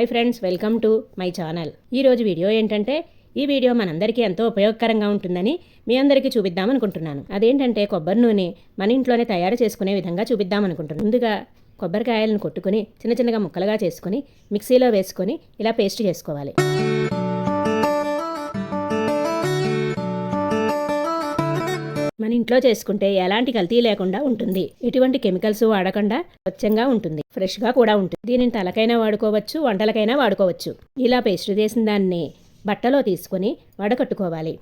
Hi friends welcome to my channel. ఈరోజు video ఏంటంటే ఈ వీడియో మనందరికీ ఎంతో ఉపయోగకరంగా ఉంటుందని మీ అందరికీ చూపిద్దామనుకుంటున్నాను. అదేంటంటే కొబ్బరి నూనె మన ఇంట్లోనే తయారు చేసుకునే విధంగా చూపిద్దామనుకుంటున్నాను. ముందుగా కొబ్బరికాయలను కొట్టుకుని చిన్న చిన్నగా ముక్కలుగా చేసుకుని మిక్సీలో వేసుకొని ఇలా పేస్ట్ చేసుకోవాలి. ఇంట్లో చేసుకుంటే ఎలాంటి కల్తీ లేకుండా ఉంటుంది. ఎటువంటి కెమికల్స్ వాడకుండా స్వచ్ఛంగా ఉంటుంది. ఫ్రెష్గా కూడా ఉంటుంది. దీనిని తలకైనా వాడుకోవచ్చు వంటలకైనా వాడుకోవచ్చు. ఇలా పేస్ట్ చేసిన దాన్ని బట్టలో తీసుకొని వడకట్టుకోవాలి.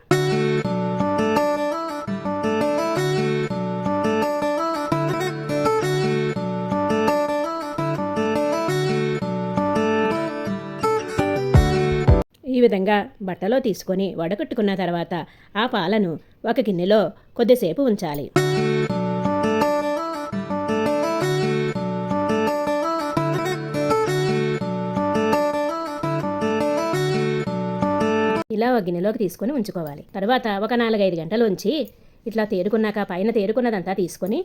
ఈ విధంగా బట్టలో తీసుకొని వడకట్టుకున్న తర్వాత ఆ పాలను ఒక గిన్నెలో కొద్దిసేపు ఉంచాలి. ఇలా ఒక గిన్నెలోకి తీసుకొని ఉంచుకోవాలి. తర్వాత ఒక నాలుగైదు గంటలు ఉంచి ఇట్లా తేరుకున్నాక పైన తేరుకున్నదంతా తీసుకొని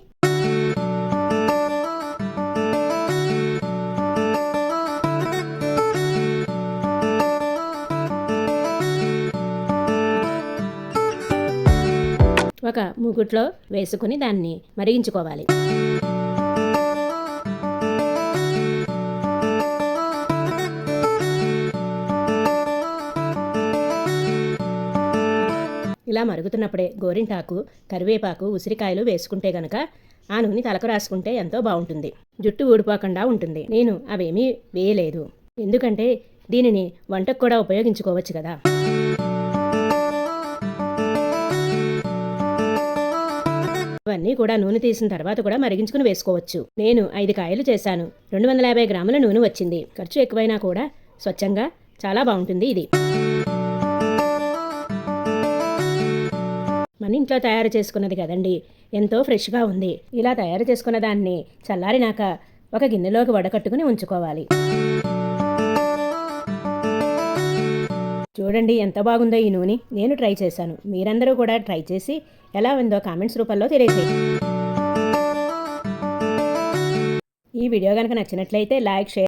ఒక ముగుట్లో వేసుకుని దాన్ని మరిగించుకోవాలి. ఇలా మరుగుతున్నప్పుడే గోరింటాకు కరివేపాకు ఉసిరికాయలు వేసుకుంటే గనక ఆ నూనె తలకు రాసుకుంటే ఎంతో బాగుంటుంది. జుట్టు ఊడిపోకుండా ఉంటుంది. నేను అవేమీ వేయలేదు. ఎందుకంటే దీనిని వంటకు కూడా ఉపయోగించుకోవచ్చు కదా. అవన్నీ కూడా నూనె తీసిన తర్వాత కూడా మరిగించుకుని వేసుకోవచ్చు. నేను ఐదు కాయలు చేశాను. రెండు వందల యాభై గ్రాముల నూనె వచ్చింది. ఖర్చు ఎక్కువైనా కూడా స్వచ్ఛంగా చాలా బాగుంటుంది ఇది. మన ఇంట్లో తయారు చేసుకున్నది కదండి. ఎంతో ఫ్రెష్గా ఉంది. ఇలా తయారు చేసుకున్న దాన్ని చల్లారినాక ఒక గిన్నెలోకి వడకట్టుకుని ఉంచుకోవాలి. చూడండి ఎంత బాగుందో ఈ నూనె. నేను ట్రై చేశాను. మీరందరూ కూడా ట్రై చేసి ఎలా ఉందో కామెంట్స్ రూపంలో తెలియజేయండి ఈ వీడియో కనుక నచ్చినట్లయితే లైక్ షేర్